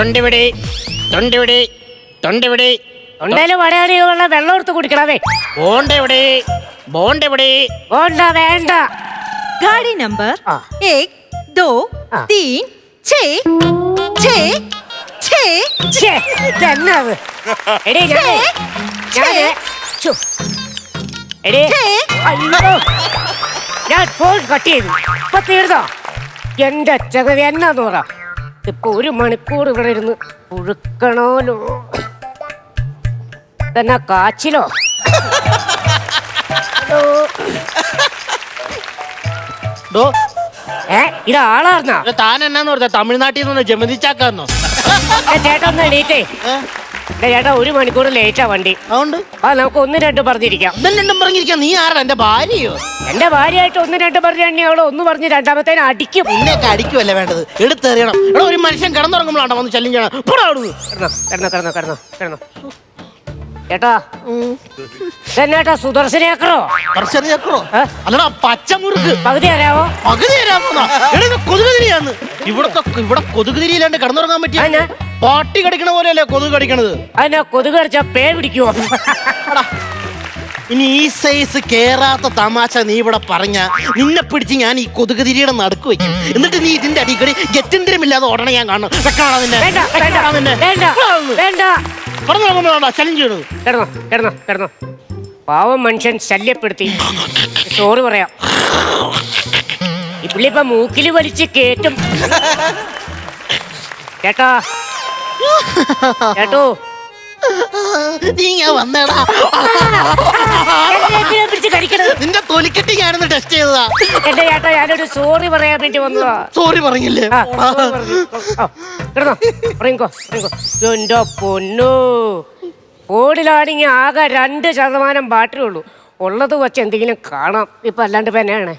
തൊണ്ടിവിടെ തൊണ്ടിവിടെ തൊണ്ടിവിടെ. തൊണ്ടയിൽ പടയാളിയുള്ള വെള്ളം എടുത്ത് കുടിക്കണമേ ബോണ്ട ഇവിടെ ബോണ്ട വേണ്ട. ഗാഡി നമ്പർ ഏക് ദോ തീൻ ഛേ ഛേ ഛേ. ഛേ. തന്നാവ് എടേ ഞാൻ ഞാൻ ചു. എടേ അല്ലോ ഞാൻ ഫോൺ കട്ട് ചെയ്തു. ഇപ്പൊ തീർന്നോ? എന്റെ ചകവി എന്നാ തോറാം ഇപ്പൊ ഒരു മണിക്കൂർ ഇവിടെ ഇരുന്ന് പുഴുക്കണോലോ? തന്നെ കാച്ചിലോ. ഡോ. ഏ ഇത് ആളാർന്നാ? താൻ എന്നാന്ന് പറഞ്ഞ തമിഴ്നാട്ടിൽ നിന്ന് ജമതിച്ചാക്കാന്നോ ചേട്ടാ ഒന്ന് എണീറ്റേ. ചേട്ടാ ഒരു മണിക്കൂർ ലേറ്റാ വണ്ടി. അതുകൊണ്ട്? ആ നമുക്ക് ഒന്ന് രണ്ട് പറഞ്ഞിരിക്കാം. ഇതും രണ്ടും പറഞ്ഞിരിക്കാം. നീ ആരാ? എന്റെ ഭാര്യയോ? എന്റെ ഭാര്യയായിട്ട് ഒന്ന് രണ്ട് പറഞ്ഞു അവളെ ഒന്ന് പറഞ്ഞ് രണ്ടാമത്തേനെ അടിക്കും. നിന്നെയൊക്കെ അടിക്കുമല്ലേ വേണ്ടത്? എടുത്തെറിയണം. എടാ ഒരു മനുഷ്യൻ കിടന്നുറങ്ങുമ്പോഴാണ് വന്ന് ശല്യം ചെയ്യണം. പോടാ അവിടുന്ന്. കിടന്നോ കിടന്നോ കിടന്നോ കിടന്നോ കിടന്നോ. ചേട്ടാ ഇതെന്നേട്ടാ സുദർശനേക്കറോ കർഷക ഏ? അല്ലടാ പച്ചമുറുക്ക്. പകുതി അറിയാവോ പകുതി തരാമെന്നാ എടാ ഇത് കൊതുകുതിരിയാന്ന് ഇവിടത്തെ ഇവിടെ കൊതുകുതിരിയിലാണ്ട് കിടന്നുറങ്ങാൻ പറ്റിയ അതെന്നാ? പാട്ടി കടിക്കണ പോലെയല്ലേ കൊതുക് കടിക്കണത്? അതിനെ കൊതുക് കടിച്ചാ പേ പിടിക്കുവോ? ഇനി ഈ സൈസ് കേറാത്ത തമാശ നീ ഇവിടെ പറഞ്ഞ നിന്നെ പിടിച്ച് ഞാൻ ഈ കൊതുക് തിരിയുടെ നടുക്ക് വെക്കും. എന്നിട്ട് നീ ഇതിന്റെ അടിക്കടി ഗത്യന്തരമില്ലാതെ ഉടനെ ഞാൻ കാണണം വെക്കണോ നിന്നെ. വേണ്ട വെക്കണോ വേണ്ട നിന്നെ. വേണ്ട വേണ്ട. കിടന്നുറങ്ങുമ്പോഴാണ് ശല്യം ചെയ്യണത്. കിടന്നോ കിടന്നോ കിടന്നോ. പാവം മനുഷ്യൻ ശല്യപ്പെടുത്തി. സോറി പറയാം. ഈ പുള്ളി ഇപ്പൊ മൂക്കിൽ വലിച്ച് കേറ്റും. ചേട്ടാ ചേട്ടോ. നീ ഞാൻ വന്നേടാ. എന്നെ പിടിച്ച് കടിക്കണത് നിന്റെ തൊലിക്കെട്ടി ഞാനൊന്ന് ടെസ്റ്റ് ചെയ്തതാ. എന്റെ ചേട്ടാ ഞാനൊരു സോറി പറയാൻ വേണ്ടി വന്നതാ. സോറി പറഞ്ഞില്ലേ? ആ, sorry പറഞ്ഞു. ആ, കിടന്നോ. ഉറങ്ങിക്കോ ഉറങ്ങിക്കോ എന്റെ പൊന്നു. ഫോണിലാണെങ്കിൽ ആകെ രണ്ട് ശതമാനം ബാറ്ററി ഉള്ളൂ. ഉള്ളത് വെച്ച് എന്തെങ്കിലും കാണാം. ഇപ്പൊ അല്ലാണ്ട് പെനയാണ്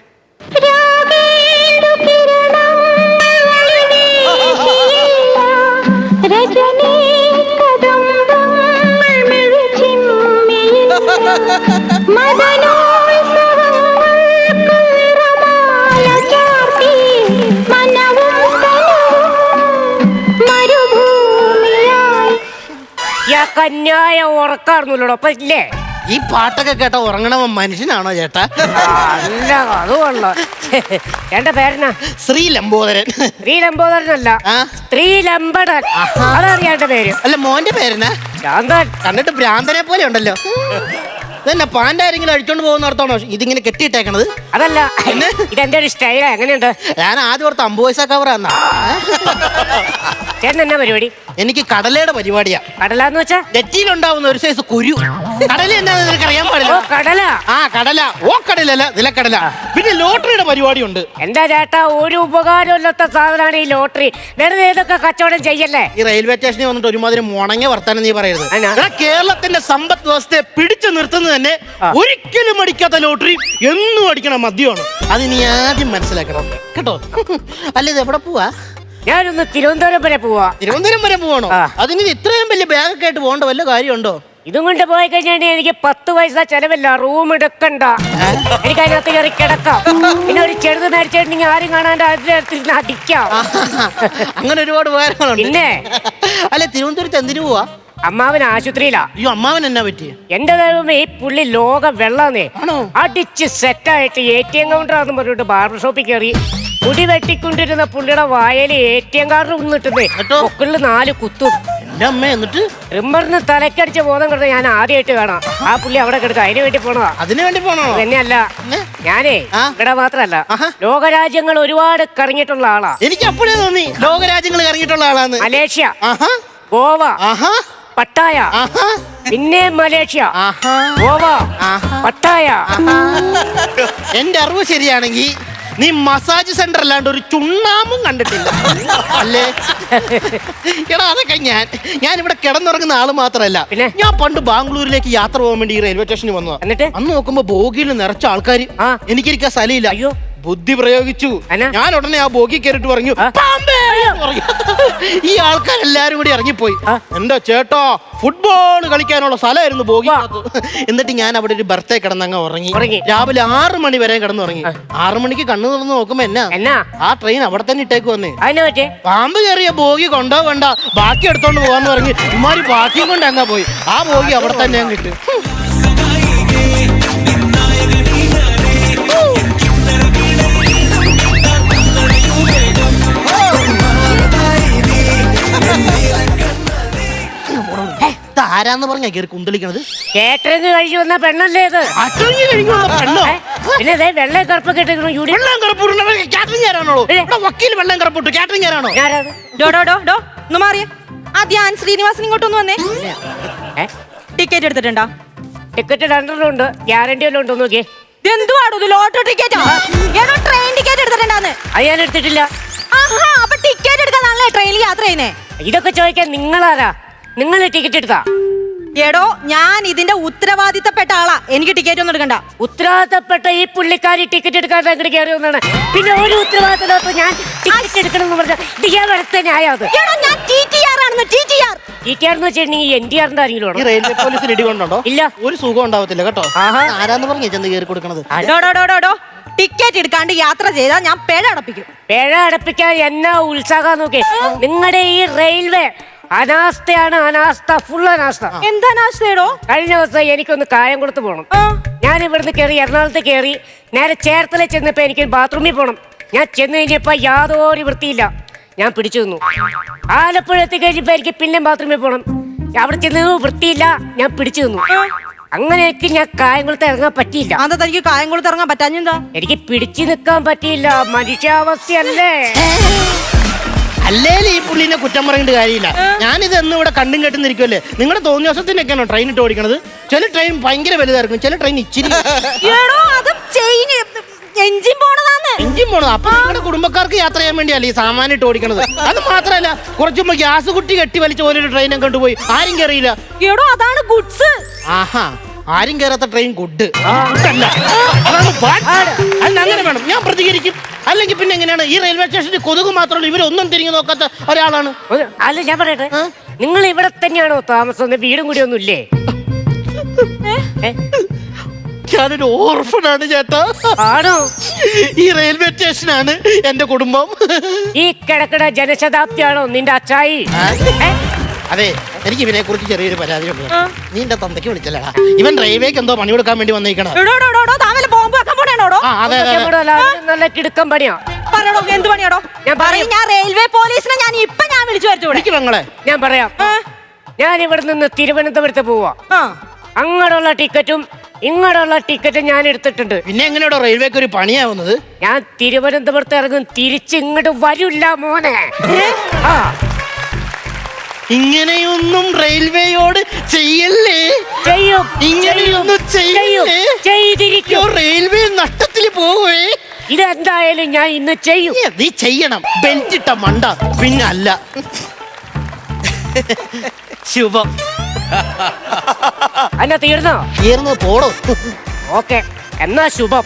കന്യായ ഉറക്കാർന്നല്ലോ അപ്പൊ ഇല്ലേ? ഈ പാട്ടൊക്കെ കേട്ട ഉറങ്ങണവൻ മനുഷ്യനാണോ ചേട്ടാ? അല്ല അത് കൊള്ളാം. എന്റെ പേരനാ ശ്രീ ലംബോദരൻ. ശ്രീ ലംബോദരനല്ല അല്ല സ്ത്രീ ലംബടൻ. അതറിയാ എന്റെ പേര്. അല്ല മോന്റെ പേരെന്നാ? ശാന്തൻ കണ്ടിട്ട് ഭ്രാന്തനെ പോലെ ഉണ്ടല്ലോ. ഇതന്നെ പാന്റെ ആരെങ്കിലും അഴിച്ചോണ്ട് പോകുന്നിടത്താണോ ഇതിങ്ങനെ കെട്ടിയിട്ടേക്കണത്? അതല്ല. ഇതെന്റെ ഒരു സ്റ്റൈലാ. എങ്ങനെയുണ്ട്? ഞാൻ ആദ്യം ഓർത്ത് അമ്പത് പൈസ കവറാന്നാ. ചേട്ടൻ എന്നാ പരിപാടി? എനിക്ക് കടലയുടെ പരിപാടിയാ. കടലാന്ന് വെച്ചാ? നെറ്റിയിലുണ്ടാവുന്ന ഒരു സൈസ് കുരു. കടല എന്താ നിനക്ക് അറിയാൻ ഓ പാടില്ല കടല. ആ കടല. ഓ കടലല്ല നിലക്കടല. പിന്നെ ലോട്ടറിയുടെ പരിപാടിയുണ്ട്. എന്താ ചേട്ടാ ഒരു ഉപകാരമില്ലാത്ത സാധനമാണ് ഈ ലോട്ടറി. വെറുതെ ഏതൊക്കെ കച്ചവടം ചെയ്യല്ലേ? ഈ റെയിൽവേ സ്റ്റേഷനിൽ വന്നിട്ട് ഒരുമാതിരി മുണങ്ങിയ വർത്താനം നീ പറയരുത്? കേരളത്തിന്റെ സമ്പദ് വ്യവസ്ഥയെ പിടിച്ചു നിർത്തുന്നത് തന്നെ ഒരിക്കലും അടിക്കാത്ത ലോട്ടറി എന്നും അടിക്കണ മദ്യമാണ്. അത് നീ ആദ്യം മനസ്സിലാക്കണം. കേട്ടോ? അല്ലേ ഇത് എവിടെ പോവാ? ഞാനൊന്ന് തിരുവനന്തപുരം വരെ പോവാ. തിരുവനന്തപുരം വരെ പോവാണോ. അതിന് ഇത്രയും വലിയ ബാഗൊക്കെ ആയിട്ട് പോകേണ്ട വല്ല കാര്യമുണ്ടോ? ഇതും കൊണ്ട് പോയി കഴിഞ്ഞാൽ എനിക്ക് പത്ത് പൈസ ചെലവില്ല. റൂം എടുക്കണ്ട. എനിക്ക് അതിനകത്ത് കയറി കിടക്കാം. പിന്നെ ഒരു ചെറുത് മേടിച്ചിട്ടുണ്ടെങ്കിൽ ആരും കാണാണ്ട് അതിനകത്ത് അടിക്കാം. അങ്ങനെ ഒരുപാട് ഉപകാരങ്ങളുണ്ട്. പിന്നെ? അല്ലെ തിരുവനന്തപുരത്ത് എന്തിനു പോവാ? അമ്മാവൻ ആശുപത്രിയിലാ. അയ്യോ അമ്മാവൻ എന്നാ പറ്റി എന്റെ ദൈവമേ ഈ പുള്ളി ലോക വെള്ളാന്നേ. ആണോ? അടിച്ച് സെറ്റായിട്ട് എ ടി എം കൗണ്ടറാന്ന് പറഞ്ഞിട്ട് ബാർബർ ഷോപ്പിൽ കയറി മുടി വെട്ടിക്കൊണ്ടിരുന്ന പുള്ളിയുടെ വായയിൽ എ ടി എം കാർഡ് ഉന്നിട്ടുന്നേ എന്നിട്ടോ? പൊക്കിളിൽ നാല് കുത്തും. എന്റെ അമ്മ എന്നിട്ട്? റിമ്മറിന് തലക്കടിച്ച ബോധം കിടന്ന് ഞാൻ ആദ്യമായിട്ട് കാണാം. ആ പുള്ളി അവിടെ കിടക്കുക അതിനു വേണ്ടി പോണതാ. അതിനു വേണ്ടി പോണോ? തന്നെയല്ല? ഞാനേ ആ? ഇവിടെ മാത്രല്ല ആഹാ. ലോകരാജ്യങ്ങൾ ഒരുപാട് കറങ്ങിയിട്ടുള്ള ആളാ. എനിക്ക് അപ്പോഴേ തോന്നി ലോകരാജ്യങ്ങൾ ഇറങ്ങിയിട്ടുള്ള ആളാന്ന്. മലേഷ്യ. ആഹാ. ഗോവ. ആഹാ. പട്ടായ. പിന്നെ മലേഷ്യ. ഗോവ. പട്ടായ. എന്റെ അറിവ് ശരിയാണെങ്കിൽ നീ മസാജ് സെന്റർ അല്ലാണ്ട് ഒരു ചുണ്ണാമ്പും കണ്ടിട്ടില്ല. അല്ലേ? എടാ അതൊക്കെ ഞാൻ. ഞാൻ ഇവിടെ കിടന്നുറങ്ങുന്ന ആൾ മാത്രമല്ല. പിന്നെ? ഞാൻ പണ്ട് ബാംഗ്ലൂരിലേക്ക് യാത്ര പോകാൻ വേണ്ടി ഈ റെയിൽവേ സ്റ്റേഷനിൽ വന്നതാ. എന്നിട്ട്? അന്ന് നോക്കുമ്പോ ബോഗിയിൽ നിറച്ച ആൾക്കാർ. എനിക്കിരിക്കാൻ സ്ഥലമില്ല. അയ്യോ. ബുദ്ധി പ്രയോഗിച്ചു? ഞാൻ ഉടനെ ആ ബോഗി കയറിട്ട് പറഞ്ഞു? "പാമ്പേ!" എന്ന് ആൾക്കാർ ഈ ആൾക്കാരെല്ലാരും കൂടി ഇറങ്ങിപ്പോയി. പോയി എന്റെ ചേട്ടാ ഫുട്ബോൾ കളിക്കാനുള്ള സ്ഥലമായിരുന്നു ബോഗി എന്നിട്ട് ഞാൻ അവിടെ ഒരു ബർത്ത് കിടന്നങ്ങ് ഉറങ്ങി. രാവിലെ ആറു മണി വരെ കിടന്നുറങ്ങി ആറു മണിക്ക് കണ്ണു തുറന്ന് നോക്കുമ്പോ എന്നാ? എന്നാ? ആ ട്രെയിൻ അവിടെ തന്നെ ഇട്ടേക്ക് വന്നേ. പാമ്പ് കയറിയ ബോഗി കൊണ്ടോ വേണ്ട ബാക്കി എടുത്തോണ്ട് പോവാന്ന് പറഞ്ഞ് ഇമാരി ബാക്കിയും കൊണ്ട് അങ്ങ് പോയി. ആ ബോഗി അവിടെ തന്നെ അങ്ങ് ഇട്ട്. ആരാന്ന് പറഞ്ഞാ കേറി കുന്തളിക്കണത്? കേറ്ററിംഗ് കഴിഞ്ഞു വന്ന പെണ്ണല്ലേ ഇത്? അറ്റങ്ങി കഴിഞ്ഞു വന്ന പെണ്ണോ? ഏ? പിന്നെ ദേ വെള്ള കറുപ്പൊക്കെ കറുപ്പ് കാറ്ററിംഗ് ആരാണോ ഇവിടെ വക്കീൽ വെള്ളം കറപ്പിട്ടു കാറ്ററിംഗ് ആരാണോ ഞാനത്. ഡോ ഡോ ഡോ ഡോ ഒന്ന് മാറിയേ. ആ ധ്യാൻ ശ്രീനിവാസൻ ഇങ്ങോട്ടൊന്ന് വന്നേ. ഏ? ടിക്കറ്റ് എടുത്തിട്ടുണ്ടോ? ടിക്കറ്റ് രണ്ടെണ്ണമുണ്ട് ഗ്യാരണ്ടി വല്ലതും ഉണ്ടോ നോക്കിയേ. ഇതെന്തുവാടോ ഇത് ലോട്ടറി ടിക്കറ്റോ? ഏതോ ട്രെയിൻ ടിക്കറ്റ് എടുത്തിട്ടുണ്ടാന്ന്? അത് ഞാൻ എടുത്തിട്ടില്ല. ആഹാ അപ്പൊ ടിക്കറ്റ് എടുക്കാനാണല്ലേ ട്രെയിനിൽ യാത്ര ചെയ്യുന്നേ. ഇതൊക്കെ ചോദിക്കാൻ നിങ്ങളാരാ? നിങ്ങൾ ടിക്കറ്റ് എടുത്താ? എടോ ഞാൻ ഇതിന്റെ ഉത്തരവാദിത്തപ്പെട്ട ആളാ. എനിക്ക് ടിക്കറ്റ് ഒന്നും എടുക്കണ്ട. ഉത്തരവാദിത്തപ്പെട്ട ഈ പുള്ളിക്കാരി ടിക്കറ്റ് എടുക്കാൻ അങ്ങോട്ട് കയറി വന്നാണ്. പിന്നെ ഒരു ഉത്തരവാദിത്തമില്ലാത്ത ഞാൻ ടിക്കറ്റ് എടുക്കണം എന്ന് പറഞ്ഞാൽ ഇത് ഞാൻ അടുത്ത എടോ ആണെന്ന് T T R T T R എന്ന് വെച്ചിട്ടുണ്ടെങ്കിൽ എൻ ടി ആറിന്റെ ആരെങ്കിലും ഈ വേണം റെയിൽവേ പോലീസിന് ഇടി കൊണ്ടുണ്ടോ? ഇല്ല. ഒരു സുഖം ഉണ്ടാവത്തില്ല കേട്ടോ. ആരാന്ന് പറഞ്ഞേ ചെന്ന് കയറി കൊടുക്കണത്? ടിക്കറ്റ് എടുക്കാണ്ട് യാത്ര ചെയ്താൽ ഞാൻ പിഴ അടപ്പിക്കും. പിഴ അടപ്പിക്കാൻ എന്നാ ഉത്സാഹം നോക്കി നിങ്ങളുടെ ഈ റെയിൽവേ അനാസ്ഥയാണ് അനാസ്ഥ ഫുൾ അനാസ്ഥ. എന്താ നാശതേടോ കഴിഞ്ഞ ദിവസം എനിക്കൊന്ന് കായം കൊടുത്തു പോകണം ഞാൻ ഇവിടുന്ന് കയറി എറണാകുളത്ത് കയറി നേരെ ചേർത്തല ചെന്നപ്പോ എനിക്ക് ബാത്റൂമിൽ പോകണം ഞാൻ ചെന്ന് കഴിഞ്ഞപ്പോ യാതൊരു വൃത്തിയില്ല. ഞാൻ പിടിച്ചു നിന്നു. ആലപ്പുഴ എത്തി കഴിഞ്ഞപ്പോ എനിക്ക് പിന്നെ ബാത്റൂമിൽ പോകണം അവിടെ ചെന്ന് വൃത്തിയില്ല ഞാൻ പിടിച്ചു നിന്നു. അങ്ങനെ എനിക്ക് ഞാൻ കായംകുളത്ത് ഇറങ്ങാൻ പറ്റിയില്ല. അതാ തനിക്ക് കായം കൊടുത്ത് ഇറങ്ങാൻ പറ്റാഞ്ഞെന്താ? എനിക്ക് പിടിച്ചു നിൽക്കാൻ പറ്റിയില്ല. മനുഷ്യാവസ്ഥയല്ലേ? അല്ലേലും ഈ പുള്ളിനെ കുറ്റം പറയേണ്ട കാര്യമില്ല. ഞാനിത് എന്നും ഇവിടെ കണ്ടും കേട്ടും ഇരിക്കുമല്ലേ നിങ്ങളുടെ തോന്നിയാസത്തിനൊക്കെയാണോ ട്രെയിൻ ഇട്ട് ഓടിക്കണത്? ചില ട്രെയിൻ ഭയങ്കര വലുതായിരിക്കും ചില ട്രെയിൻ ഇച്ചിരി എടോ അത് ചെയിൻ എഞ്ചിൻ പോണതാണ് എഞ്ചിൻ പോണത്. അപ്പൊ നിങ്ങളുടെ കുടുംബക്കാർക്ക് യാത്ര ചെയ്യാൻ വേണ്ടിയല്ലേ ഈ സാമാനിട്ട് ഓടിക്കണത്? അത് മാത്രല്ല കുറച്ച് മുമ്പ് ഗ്യാസ് കുട്ടി കെട്ടി വലിച്ച പോലെ ഒരു ട്രെയിനും കൊണ്ടുപോയി. ആരും കയറിയില്ല എടോ അതാണ് ഗുഡ്സ് ആഹാ. ആരും കയറാത്ത ട്രെയിൻ ഗുഡ് ഗുഡല്ല അതാണ് bad. അല്ല അങ്ങനെ വേണം. ഞാൻ പ്രതികരിക്കും. അല്ലെങ്കിൽ പിന്നെ എങ്ങനെയാണ്? ഈ റെയിൽവേ സ്റ്റേഷനിൽ കൊതുക് മാത്രമല്ല ഇവരൊന്നും തിരിഞ്ഞു നോക്കാത്ത ഒരാളാണ്. ഒരു- അല്ല ഞാൻ പറയട്ടെ. നിങ്ങൾ ഇവിടെ തന്നെയാണോ താമസം? ഒന്ന് വീടും കൂടി ഒന്നും ഇല്ലേ? ഏ? ഞാനൊരു ഓർഫനാണ് ചേട്ടാ. ആണോ? ഈ റെയിൽവേ സ്റ്റേഷനാണ് എന്റെ കുടുംബം. ഈ കിടക്കട ജനശതാബ്ദിയാണോ നിന്റെ അച്ചായി? ഏ? അതെ. എനിക്ക് ഇവനെ കുറിച്ച് ചെറിയൊരു പരാതിയുണ്ട് നീ എന്റെ തന്തയ്ക്ക് വിളിച്ചല്ലടാ. ഇവൻ റെയിൽവേക്ക് എന്തോ പണി കൊടുക്കാൻ വേണ്ടി വന്നേക്കണം കിടുക്കം പണിയാ. എന്ത് പണിയാടോ? ഞാൻ പറയും. ഞാൻ റെയിൽവേ പോലീസിനെ ഞാൻ ഇപ്പൊ ഞാൻ വിളിച്ചു ഞാൻ പറയാം. ഞാൻ ഇവിടെ നിന്ന് തിരുവനന്തപുരത്ത് പോവാ. അങ്ങോട്ടുള്ള ടിക്കറ്റും ഇങ്ങോട്ടുള്ള ടിക്കറ്റും ഞാൻ എടുത്തിട്ടുണ്ട്. പിന്നെ എങ്ങനെയാണോ റെയിൽവേക്ക് ഒരു പണിയാവുന്നത്? ഞാൻ തിരുവനന്തപുരത്ത് ഇറങ്ങും തിരിച്ച് ഇങ്ങോട്ട് വരില്ല മോനെ. ആ. ഇങ്ങനെയൊന്നും റെയിൽവേയോട് ചെയ്യല്ലേ? ചെയ്യും ഇങ്ങനെയൊന്നും ചെയ്യും ചെയ്യല്ലേ? ചെയ്തിരിക്കും. റെയിൽവേ നഷ്ടത്തിൽ പോവേ? ഇതെന്തായാലും ഞാൻ ഇന്ന് ചെയ്യും. നീ- നീ ചെയ്യണം. ബെൽറ്റ് ഇട്ട മണ്ട പിന്നെ അല്ല. ശുഭം. അല്ല തീർന്നോ? തീർന്നു പോടോ. ഓക്കെ എന്നാ ശുഭം.